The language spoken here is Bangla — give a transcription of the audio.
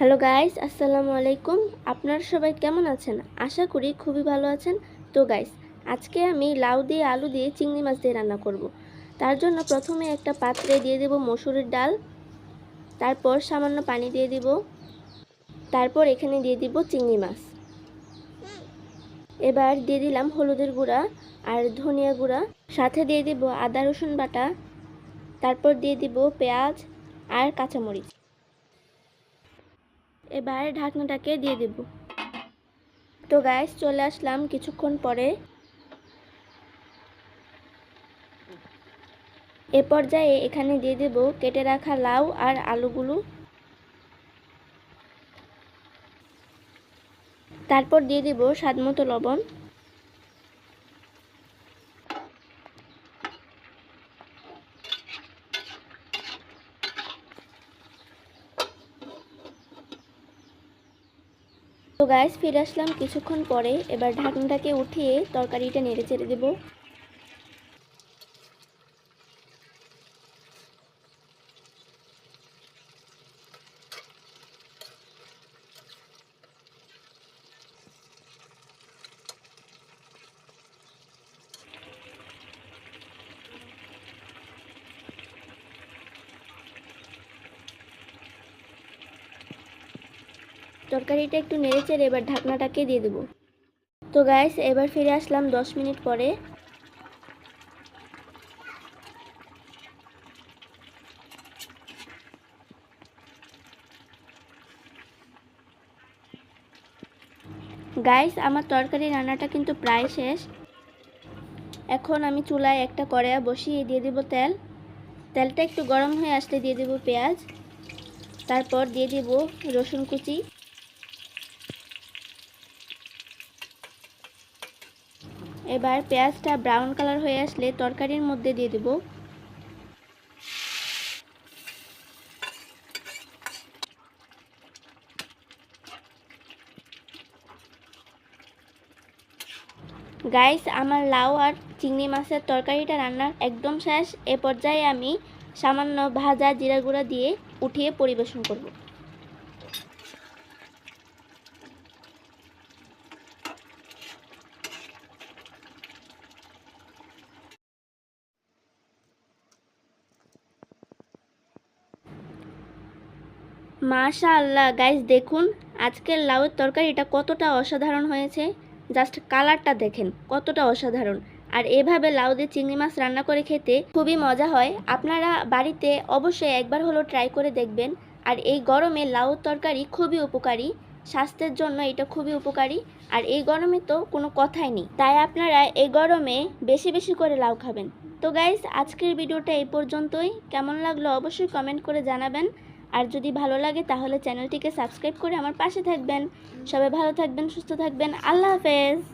হ্যালো গাইস আসসালামু আলাইকুম আপনারা সবাই কেমন আছেন? আশা করি খুবই ভালো আছেন। তো গাইস আজকে আমি লাউ দিয়ে আলু দিয়ে চিংড়ি মাছ দিয়ে রান্না করব। তার জন্য প্রথমে একটা পাত্রে দিয়ে দেব মসুরের ডাল। তারপর সামান্য পানি দিয়ে দিব। তারপর এখানে দিয়ে দিব চিংড়ি মাছ। এবার দিয়ে দিলাম হলুদের গুঁড়া আর ধনিয়া গুঁড়া। সাথে দিয়ে দিব আদা রসুন বাটা। তারপর দিয়ে দিব পেঁয়াজ আর কাঁচামরিচ। এবার ঢাকনাটাকে দিয়ে দেব। তো গ্যাস চলে আসলাম কিছুক্ষণ পরে। এ পর্যায়ে এখানে দিয়ে দেব কেটে রাখা লাউ আর আলুগুলো। তারপর দিয়ে দেব স্বাদমতো লবণ। তো গ্যাস ফিরে আসলাম কিছুক্ষণ পরে। এবার ঢাকনাটাকে উঠিয়ে তরকারিটা নেড়ে চেড়ে দেবো। তরকারিটা একটু নেড়ে চেড়ে এবার ঢাকনাটাকে দিয়ে দেবো। তো গ্যাস এবার ফিরে আসলাম দশ মিনিট পরে। গাইস আমার তরকারি রান্নাটা কিন্তু প্রায় শেষ। এখন আমি চুলায় একটা কড়াইয়া বসিয়ে দিয়ে দেব তেল। তেলটা একটু গরম হয়ে আসলে দিয়ে দেব পেঁয়াজ। তারপর দিয়ে দেব রসুন কুচি। এবার পেঁয়াজটা ব্রাউন কালার হয়ে আসলে তরকারির মধ্যে দিয়ে দেব। গাইস আমার লাউ আর চিংড়ি মাছের তরকারিটা রান্নার একদম শেষ। এ পর্যায়ে আমি সামান্য ভাজা জিরা গুঁড়া দিয়ে উঠিয়ে পরিবেশন করব। মাশা আল্লাহ গাইস দেখুন, আজকের লাউয়ের তরকারিটা কতটা অসাধারণ হয়েছে। জাস্ট কালারটা দেখেন, কতটা অসাধারণ। আর এভাবে লাউ দিয়ে চিংড়ি মাছ রান্না করে খেতে খুবই মজা হয়। আপনারা বাড়িতে অবশ্যই একবার হলো ট্রাই করে দেখবেন। আর এই গরমে লাউ তরকারি খুবই উপকারী। স্বাস্থ্যের জন্য এটা খুবই উপকারী। আর এই গরমে তো কোনো কথাই নেই। তাই আপনারা এই গরমে বেশি বেশি করে লাউ খাবেন। তো গাইস আজকের ভিডিওটা এই পর্যন্তই। কেমন লাগল অবশ্যই কমেন্ট করে জানাবেন। আর যদি ভালো লাগে তাহলে চ্যানেলটিকে সাবস্ক্রাইব করে আমার পাশে থাকবেন। সবাই ভালো থাকবেন, সুস্থ থাকবেন। আল্লাহ হাফেজ।